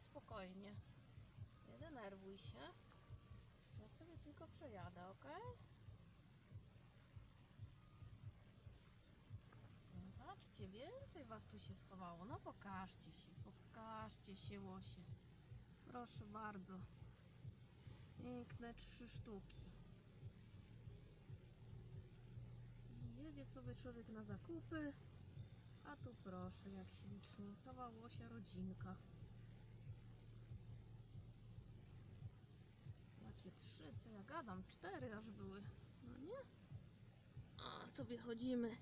spokojnie. Nie denerwuj się. Ja sobie tylko przejadę, ok? Patrzcie, więcej was tu się schowało. No pokażcie się, pokażcie się łosie. Proszę bardzo. Piękne trzy sztuki. Jedzie sobie człowiek na zakupy, a tu proszę, jak ślicznie, cała łosia rodzinka. Jakie trzy, co ja gadam, cztery aż były. No nie? A sobie chodzimy